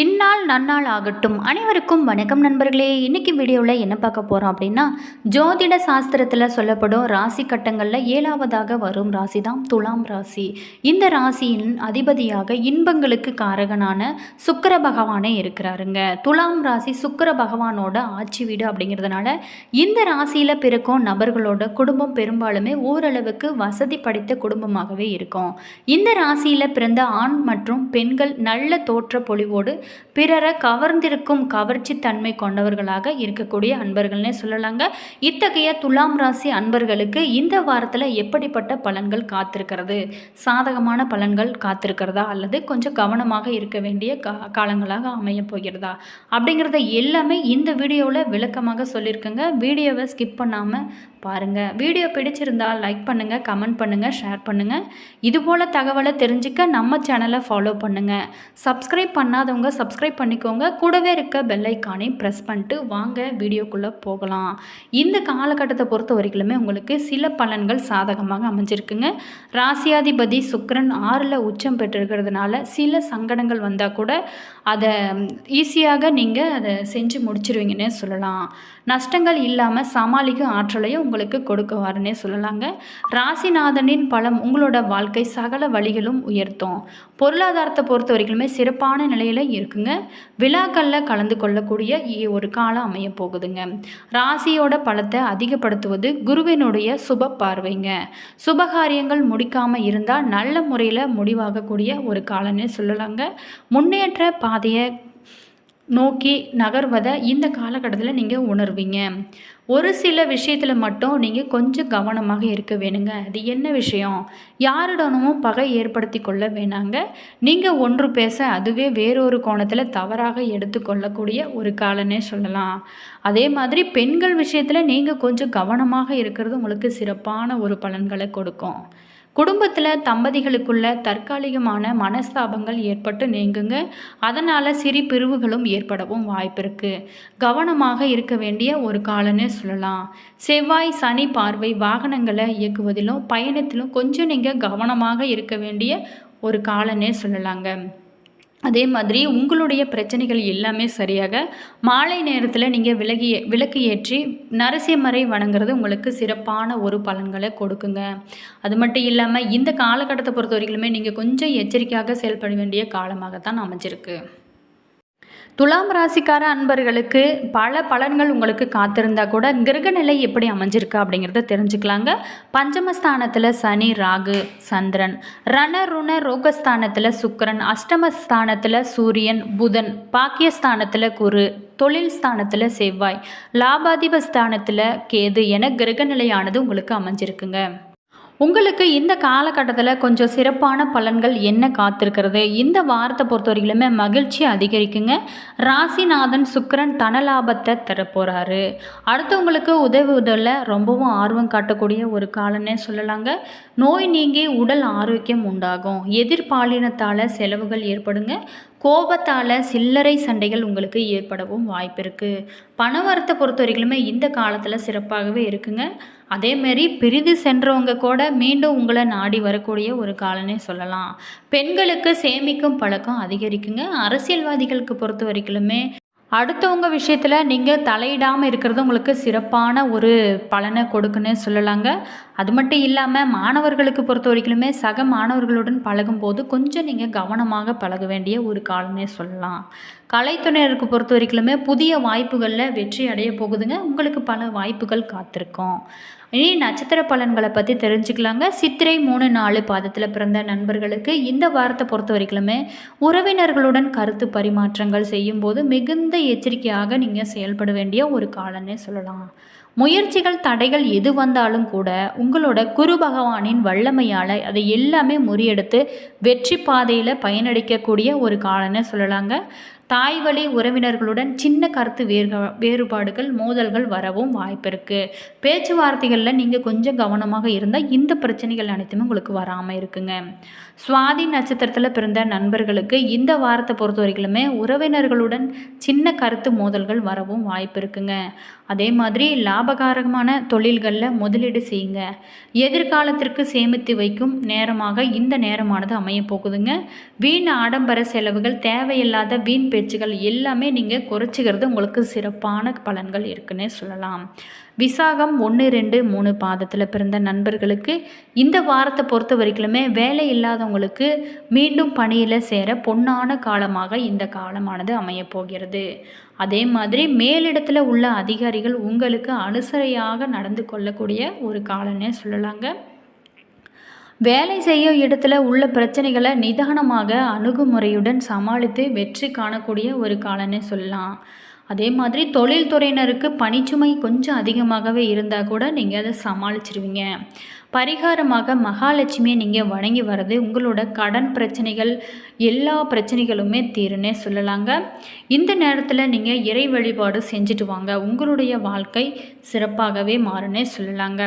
இந்நாள் நன்னாள் ஆகட்டும். அனைவருக்கும் வணக்கம் நண்பர்களே. இன்றைக்கும் வீடியோவில் என்ன பார்க்க போகிறோம் அப்படின்னா ஜோதிட சாஸ்திரத்தில் சொல்லப்படும் ராசி கட்டங்களில் ஏழாவதாக வரும் ராசி தான் துலாம் ராசி. இந்த ராசியின் அதிபதியாக இன்பங்களுக்கு காரகனான சுக்கிர பகவானே இருக்கிறாருங்க. துலாம் ராசி சுக்கர பகவானோட ஆட்சி வீடு அப்படிங்கிறதுனால இந்த ராசியில் பிறக்கும் நபர்களோட குடும்பம் பெரும்பாலுமே ஓரளவுக்கு வசதி படைத்த குடும்பமாகவே இருக்கும். இந்த ராசியில் பிறந்த ஆண் மற்றும் பெண்கள் நல்ல தோற்ற பொலிவோடு பிறரை கவர்ந்திருக்கும் கவர்ச்சி தன்மை கொண்டவர்களாக இருக்கக்கூடிய அன்பர்கள்னே சொல்லலாங்க. இத்தகைய துலாம் ராசி அன்பர்களுக்கு இந்த வாரத்தில் எப்படிப்பட்ட பலன்கள் காத்திருக்கிறது? சாதகமான பலன்கள் காத்திருக்கிறதா? அல்லது கொஞ்சம் கவனமாக இருக்க வேண்டிய கா காலங்களாக அமைய போகிறதா? அப்படிங்கிறத எல்லாமே இந்த வீடியோவில் விளக்கமாக சொல்லியிருக்கேங்க. வீடியோவை ஸ்கிப் பண்ணாமல் பாருங்கள் வீடியோ பிடிச்சிருந்தால் லைக் பண்ணுங்கள் கமெண்ட் பண்ணுங்கள் ஷேர் பண்ணுங்கள் இதுபோல் தகவலை தெரிஞ்சுக்க நம்ம சேனலை ஃபாலோ பண்ணுங்கள் சப்ஸ்கிரைப் பண்ணாதவங்க சப்ஸ்கிரைப் பண்ணிக்கோங்க. கூடவே இருக்க பெல்லைக்கானை ப்ரெஸ் பண்ணிட்டு வாங்க வீடியோக்குள்ளே போகலாம். இந்த காலகட்டத்தை பொறுத்த வரைக்குமே உங்களுக்கு சில பலன்கள் சாதகமாக அமைஞ்சிருக்குங்க. ராசியாதிபதி சுக்கரன் ஆறில் உச்சம் பெற்றிருக்கிறதுனால சில சங்கடங்கள் வந்தால் கூட அதை ஈஸியாக நீங்கள் அதை செஞ்சு முடிச்சிருவீங்கன்னே சொல்லலாம். நஷ்டங்கள் இல்லாமல் சமாளிக்கும் ஆற்றலையும் உங்களுக்கு கொடுக்குவாருன்னே சொல்லலாங்க. ராசிநாதனின் பலம் உங்களோட வாழ்க்கை சகல வழிகளும் உயர்த்தும். பொருளாதாரத்தை பொறுத்த வரைக்குமே சிறப்பான நிலையில் இருக்குங்க. விழாக்களில் கலந்து கொள்ளக்கூடிய ஒரு காலம் அமைய போகுதுங்க. ராசியோட பலத்தை அதிகப்படுத்துவது குருவினுடைய சுப பார்வைங்க. சுபகாரியங்கள் முடிக்காமல் இருந்தால் நல்ல முறையில் முடிவாகக்கூடிய ஒரு காலம்னு சொல்லலாங்க. முன்னேற்ற பாதையை நோக்கி நகர்வதை இந்த காலகட்டத்தில் நீங்கள் உணர்வீங்க. ஒரு சில விஷயத்தில் மட்டும் நீங்கள் கொஞ்சம் கவனமாக இருக்க வேணுங்க. அது என்ன விஷயம்? யாருடனும் பகை ஏற்படுத்தி கொள்ள வேணாங்க. நீங்கள் ஒன்று பேச அதுவே வேறொரு கோணத்தில் தவறாக எடுத்துக்கொள்ளக்கூடிய ஒரு காலனே சொல்லலாம். அதே மாதிரி பெண்கள் விஷயத்தில் நீங்கள் கொஞ்சம் கவனமாக இருக்கிறது உங்களுக்கு சிறப்பான ஒரு பலன்களை கொடுக்கும். குடும்பத்தில் தம்பதிகளுக்குள்ள தற்காலிகமான மனஸ்தாபங்கள் ஏற்பட்டு நீங்குங்க. அதனால் சிறு பிரிவுகளும் ஏற்படவும் வாய்ப்பு இருக்குது கவனமாக இருக்க வேண்டிய ஒரு காலன்னு சொல்லலாம். செவ்வாய் சனி பார்வை வாகனங்களை இயக்குவதிலும் பயணத்திலும் கொஞ்சம் நீங்கள் கவனமாக இருக்க வேண்டிய ஒரு காலன்னே சொல்லலாங்க. அதே மாதிரி உங்களுடைய பிரச்சனைகள் எல்லாமே சரியாக மாலை நேரத்தில் நீங்கள் விலகி விளக்கு ஏற்றி நரசிம்மரை வணங்குறது உங்களுக்கு சிறப்பான ஒரு பலன்களை கொடுக்குங்க. அது மட்டும் இல்லாமல் இந்த காலகட்டத்தை பொறுத்த வரைக்குமே நீங்கள் கொஞ்சம் எச்சரிக்கையாக செயல்பட வேண்டிய காலமாகத்தான் அமைஞ்சிருக்கு. துலாம் ராசிக்கார அன்பர்களுக்கு பல பலன்கள் உங்களுக்கு காத்திருந்தா கூட கிரகநிலை எப்படி அமைஞ்சிருக்கு அப்படிங்கிறத தெரிஞ்சுக்கலாங்க. பஞ்சமஸ்தானத்தில் சனி ராகு சந்திரன். ரண ருண ரோகஸ்தானத்தில் சுக்கிரன். அஷ்டமஸ்தானத்தில் சூரியன் புதன். பாக்கியஸ்தானத்தில் குரு. தொழில் ஸ்தானத்தில் செவ்வாய். லாபாதிபஸ்தானத்தில் கேது என கிரகநிலையானது உங்களுக்கு அமைஞ்சிருக்குங்க. உங்களுக்கு இந்த காலகட்டத்தில் கொஞ்சம் சிறப்பான பலன்கள் என்ன காத்திருக்கிறது? இந்த வாரத்தை பொறுத்த வரையிலுமே மகிழ்ச்சி அதிகரிக்குங்க. ராசிநாதன் சுக்கிரன் தனலாபத்தை தரப்போகிறாரு அடுத்தவங்களுக்கு உதவுவதில் ரொம்பவும் ஆர்வம் காட்டக்கூடிய ஒரு காலன்னே சொல்லலாங்க. நோய் நீங்கி உடல் ஆரோக்கியம் உண்டாகும். எதிர்பாலினத்தால் செலவுகள் ஏற்படுங்க. கோபத்தால் சில்லறை சண்டைகள் உங்களுக்கு ஏற்படவும் வாய்ப்பு இருக்குது பணவரத்தை பொறுத்த வரைக்குமே இந்த காலத்தில் சிறப்பாகவே இருக்குங்க. அதேமாரி பிரிந்து சென்றவங்க கூட மீண்டும் உங்களை நாடி வரக்கூடிய ஒரு காலனே சொல்லலாம். பெண்களுக்கு சேமிக்கும் பழக்கம் அதிகரிக்குங்க. அரசியல்வாதிகளுக்கு பொறுத்த வரைக்குமே அடுத்தவங்க விஷயத்தில் நீங்கள் தலையிடாமல் இருக்கிறது உங்களுக்கு சிறப்பான ஒரு பலனை கொடுக்குன்னு சொல்லலாங்க. அது மட்டும் இல்லாமல் மாணவர்களுக்கு பொறுத்த வரைக்குமே சக மாணவர்களுடன் பழகும்போது கொஞ்சம் நீங்கள் கவனமாக பழக வேண்டிய ஒரு காலமே சொல்லலாம். கலைத்துறையினருக்கு பொறுத்த வரைக்குமே புதிய வாய்ப்புகளில் வெற்றி அடைய போகுதுங்க. உங்களுக்கு பல வாய்ப்புகள் காத்திருக்கும். இனி நட்சத்திர பலன்களை பற்றி தெரிஞ்சுக்கலாங்க. சித்திரை மூணு நாலு பாதத்தில் பிறந்த நண்பர்களுக்கு இந்த வாரத்தை பொறுத்த வரைக்குமே உறவினர்களுடன் கருத்து பரிமாற்றங்கள் செய்யும்போது மிகுந்த எச்சரிக்கையாக நீங்கள் செயல்பட வேண்டிய ஒரு காலன்னே சொல்லலாம். முயற்சிகள் தடைகள் எது வந்தாலும் கூட உங்களோட குரு பகவானின் வல்லமையால் அதை எல்லாமே முறியெடுத்து வெற்றி பாதையில் பயனடிக்கக்கூடிய ஒரு காலன்னு சொல்லலாங்க. தாய் வழி உறவினர்களுடன் சின்ன கருத்து வேறு வேறுபாடுகள் மோதல்கள் வரவும் வாய்ப்பு இருக்குது பேச்சுவார்த்தைகளில் நீங்கள் கொஞ்சம் கவனமாக இருந்தால் இந்த பிரச்சனைகள் அனைத்துமே உங்களுக்கு வராமல் இருக்குங்க. சுவாதி நட்சத்திரத்தில் பிறந்த நண்பர்களுக்கு இந்த வாரத்தை பொறுத்த வரைக்குமே உறவினர்களுடன் சின்ன கருத்து மோதல்கள் வரவும் வாய்ப்பு இருக்குங்க அதே மாதிரி லாபகாரகமான லாபகாரமான தொழில்களில் முதலீடு செய்யுங்க. எதிர்காலத்திற்கு சேமித்து வைக்கும் நேரமாக இந்த நேரமானது அமைய போகுதுங்க. வீண் ஆடம்பர செலவுகள் தேவையில்லாத வீண் பேச்சுகள் எல்லாமே நீங்கள் குறைச்சிக்கிறது உங்களுக்கு சிறப்பான பலன்கள் இருக்குன்னே சொல்லலாம். விசாகம் ஒன்று ரெண்டு மூணு பாதத்தில் பிறந்த நண்பர்களுக்கு இந்த வாரத்தை பொறுத்த வரைக்குமே வேலை இல்லாதவங்களுக்கு மீண்டும் பணியில் சேர பொன்னான காலமாக இந்த காலமானது அமையப்போகிறது அதே மாதிரி மேலிடத்தில் உள்ள அதிகாரிகள் உங்களுக்கு அனுசரையாக நடந்து கொள்ளக்கூடிய ஒரு காலன்னே சொல்லலாங்க. வேலை செய்யும் இடத்துல உள்ள பிரச்சனைகளை நிதானமாக அணுகுமுறையுடன் சமாளித்து வெற்றி காணக்கூடிய ஒரு காலன்னு சொல்லலாம். அதே மாதிரி தொழில்துறையினருக்கு பணிச்சுமை கொஞ்சம் அதிகமாகவே இருந்தால் கூட நீங்கள் அதை சமாளிச்சிருவீங்க. பரிகாரமாக மகாலட்சுமியை நீங்கள் வணங்கி வர்றது உங்களோட கடன் பிரச்சனைகள் எல்லா பிரச்சனைகளுமே தீருன்னே சொல்லலாங்க. இந்த நேரத்தில் நீங்கள் இறை வழிபாடு செஞ்சுட்டு வாங்க. உங்களுடைய வாழ்க்கை சிறப்பாகவே மாறுனே சொல்லலாங்க.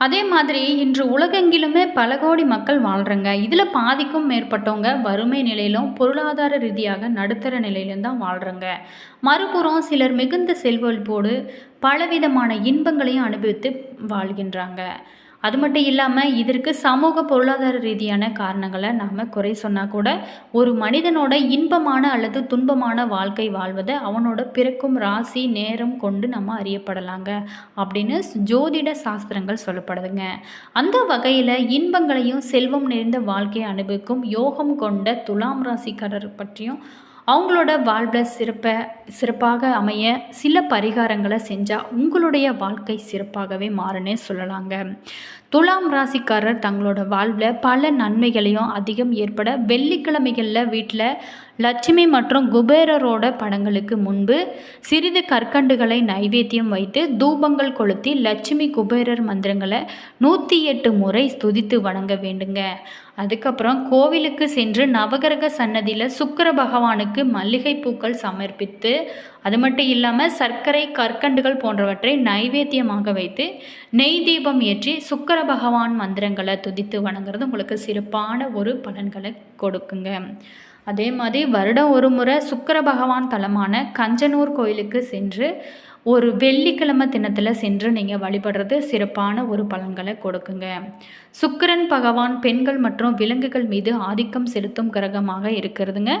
அதே மாதிரி இன்று உலகெங்கிலுமே பல கோடி மக்கள் வாழ்கிறாங்க இதில் பாதிக்கும் மேற்பட்டவங்க வறுமை நிலையிலும் பொருளாதார ரீதியாக நடுத்தர நிலையிலும் தான் வாழ்கிறாங்க மறுபுறம் சிலர் மிகுந்த செல்வழிப்போடு பலவிதமான இன்பங்களையும் அனுபவித்து வாழ்கின்றாங்க. அது மட்டும் இல்லாமல் இதற்கு சமூக பொருளாதார ரீதியான காரணங்களை நாம் குறை சொன்னால் கூட ஒரு மனிதனோட இன்பமான அல்லது துன்பமான வாழ்க்கை வாழ்வதை அவனோட பிறக்கும் ராசி நேரம் கொண்டு நம்ம அறியப்படலாங்க அப்படின்னு ஜோதிட சாஸ்திரங்கள் சொல்லப்படுதுங்க. அந்த வகையில் இன்பங்களையும் செல்வம் நிறைந்த வாழ்க்கையை அனுபவிக்கும் யோகம் கொண்ட துலாம் ராசிக்காரர் பற்றியும் அவங்களோட வாழ்வில் சிறப்பை சிறப்பாக அமைய சில பரிகாரங்களை செஞ்சால் உங்களுடைய வாழ்க்கை சிறப்பாகவே மாறுனே சொல்லலாங்க. துலாம் ராசிக்காரர் தங்களோட வாழ்வில் பல நன்மைகளையும் அதிகம் ஏற்பட வெள்ளிக்கிழமைகளில் வீட்டில் லட்சுமி மற்றும் குபேரரோட படங்களுக்கு முன்பு சிறிது கற்கண்டுகளை நைவேத்தியம் வைத்து தூபங்கள் கொளுத்தி லட்சுமி குபேரர் மந்திரங்களை நூற்றி எட்டு முறை ஸ்துதித்து வணங்க வேண்டுங்க. அதுக்கப்புறம் கோவிலுக்கு சென்று நவகிரக சன்னதியில் சுக்கர பகவானுக்கு மல்லிகை பூக்கள் சமர்ப்பித்து அது மட்டும் இல்லாமல் சர்க்கரை கற்கண்டுகள் போன்றவற்றை நைவேத்தியமாக வைத்து நெய் தீபம் ஏற்றி சுக்கர பகவான் மந்திரங்களை துதித்து வணங்குறது உங்களுக்கு சிறப்பான ஒரு பலன்களை கொடுக்குங்க. அதே மாதிரி வருடம் ஒரு முறை சுக்கர பகவான் தலமான கஞ்சனூர் கோயிலுக்கு சென்று ஒரு வெள்ளிக்கிழமை தினத்தில் சென்று நீங்கள் வழிபடுறது சிறப்பான ஒரு பலன்களை கொடுக்குங்க. சுக்கரன் பகவான் பெண்கள் மற்றும் விலங்குகள் மீது ஆதிக்கம் செலுத்தும் கிரகமாக இருக்கிறதுங்க.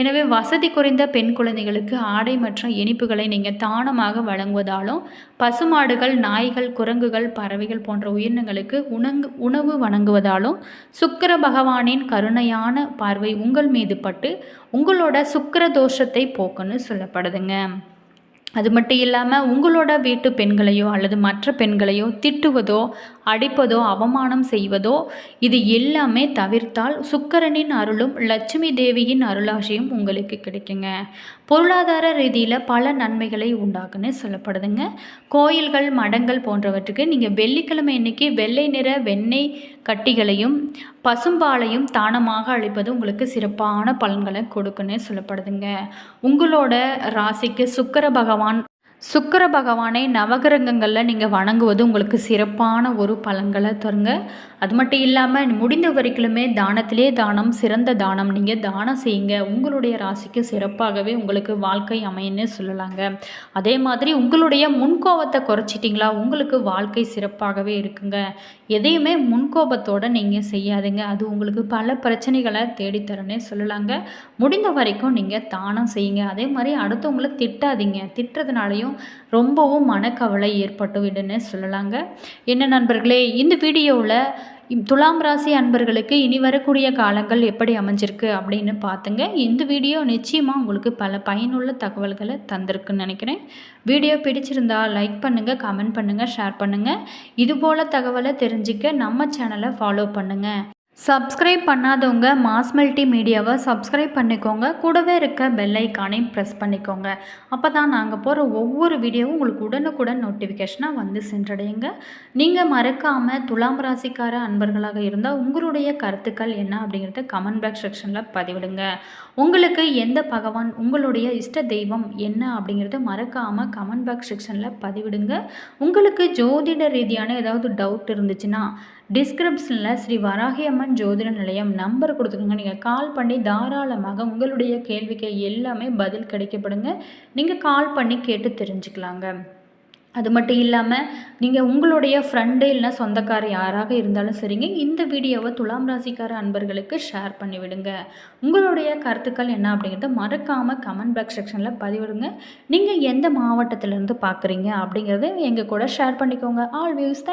எனவே வசதி குறைந்த பெண் குழந்தைகளுக்கு ஆடை மற்றும் இனிப்புகளை நீங்கள் தானமாக வழங்குவதாலும் பசுமாடுகள் நாய்கள் குரங்குகள் பறவைகள் போன்ற உயிரினங்களுக்கு உணங்கு உணவு வழங்குவதாலும் சுக்கர பகவானின் கருணையான பார்வை உங்கள் மீது பட்டு உங்களோட சுக்கர தோஷத்தை போக்குன்னு சொல்லப்படுதுங்க. அது மட்டும் இல்லாமல் உங்களோட வீட்டு பெண்களையோ அல்லது மற்ற பெண்களையோ திட்டுவதோ அடிப்பதோ அவமானம் செய்வதோ இது எல்லாமே தவிர்த்தால் சுக்கரனின் அருளும் லட்சுமி தேவியின் அருளாசியும் உங்களுக்கு கிடைக்குங்க. பொருளாதார ரீதியில் பல நன்மைகளை உண்டாக்குன்னு சொல்லப்படுதுங்க. கோயில்கள் மடங்கள் போன்றவற்றுக்கு நீங்கள் வெள்ளிக்கிழமை இன்னைக்கு வெள்ளை நிற வெண்ணெய் கட்டிகளையும் பசும்பாலையும் தானமாக அளிப்பது உங்களுக்கு சிறப்பான பலன்களை கொடுக்குன்னு சொல்லப்படுதுங்க. உங்களோட ராசிக்கு சுக்கர பகவான் சுக்கர பகவானை நவகிரகங்களில் நீங்கள் வணங்குவது உங்களுக்கு சிறப்பான ஒரு பலன்களை தருங்க. அது மட்டும் இல்லாமல் முடிந்த வரைக்குமே தானத்திலே தானம் சிறந்த தானம் நீங்கள் தானம் செய்யுங்க. உங்களுடைய ராசிக்கு சிறப்பாகவே உங்களுக்கு வாழ்க்கை அமையன்னு சொல்லலாங்க. அதே மாதிரி உங்களுடைய முன்கோபத்தை குறைச்சிட்டிங்களா? உங்களுக்கு வாழ்க்கை சிறப்பாகவே இருக்குங்க. எதையுமே முன்கோபத்தோடு நீங்கள் செய்யாதுங்க. அது உங்களுக்கு பல பிரச்சனைகளை தேடித்தரனே சொல்லலாங்க. முடிந்த வரைக்கும் நீங்கள் தானம் செய்யுங்க. அதே மாதிரி அடுத்தவங்களை திட்டாதீங்க. திட்டுறதுனாலையும் ரொம்பவும் மனக்கவலை ஏற்பட்டுவிடுன்னு சொல்லலாங்க. என்ன நண்பர்களே இந்த வீடியோவில் துலாம் ராசி அன்பர்களுக்கு இனி வரக்கூடிய காலங்கள் எப்படி அமைஞ்சிருக்கு அப்படின்னு பார்த்துங்க இந்த வீடியோ நிச்சயமாக உங்களுக்கு பல பயனுள்ள தகவல்களை தந்திருக்குன்னு நினைக்கிறேன். வீடியோ பிடிச்சிருந்தா லைக் பண்ணுங்கள் கமெண்ட் பண்ணுங்கள் ஷேர் பண்ணுங்கள் இதுபோல் தகவலை தெரிஞ்சுக்க நம்ம சேனலை ஃபாலோ பண்ணுங்கள் சப்ஸ்கிரைப் பண்ணாதவங்க மாஸ் மல்டி மீடியாவை சப்ஸ்கிரைப் பண்ணிக்கோங்க. கூடவே இருக்க பெல்லைக்கானையும் ப்ரெஸ் பண்ணிக்கோங்க. அப்போ தான் நாங்கள் போகிற ஒவ்வொரு வீடியோவும் உங்களுக்கு உடனுக்குடன் நோட்டிஃபிகேஷனாக வந்து சென்றடையுங்க. நீங்கள் மறக்காமல் துலாம் ராசிக்கார அன்பர்களாக இருந்தால் உங்களுடைய கருத்துக்கள் என்ன அப்படிங்கிறத கமெண்ட் பாக்ஸ் செக்ஷனில் பதிவிடுங்க. உங்களுக்கு எந்த பகவான் உங்களுடைய இஷ்ட தெய்வம் என்ன அப்படிங்கிறத மறக்காமல் கமெண்ட் பாக்ஸ் செக்ஷனில் பதிவிடுங்க. உங்களுக்கு ஜோதிட ரீதியான ஏதாவது டவுட் இருந்துச்சுன்னா டிஸ்கிரிப்ஷனில் ஸ்ரீ வராகி அம்மன் ஜோதிட நிலையம் நம்பர் கொடுத்துருங்க நீங்கள் கால் பண்ணி தாராளமாக உங்களுடைய கேள்விக்கு எல்லாமே பதில் கிடைக்கப்படுங்க நீங்கள் கால் பண்ணி கேட்டு தெரிஞ்சுக்கலாங்க. அது மட்டும் இல்லாமல் நீங்கள் உங்களுடைய ஃப்ரெண்டு இல்லைனா சொந்தக்கார யாராக இருந்தாலும் சரிங்க. இந்த வீடியோவை துலாம் ராசிக்கார அன்பர்களுக்கு ஷேர் பண்ணிவிடுங்க உங்களுடைய கருத்துக்கள் என்ன அப்படிங்கிறத மறக்காமல் கமெண்ட் பாக்ஸ் செக்ஷனில் பதிவிடுங்க. நீங்கள் எந்த மாவட்டத்திலேருந்து பார்க்குறீங்க அப்படிங்கிறத எங்கள் கூட ஷேர் பண்ணிக்கோங்க. All views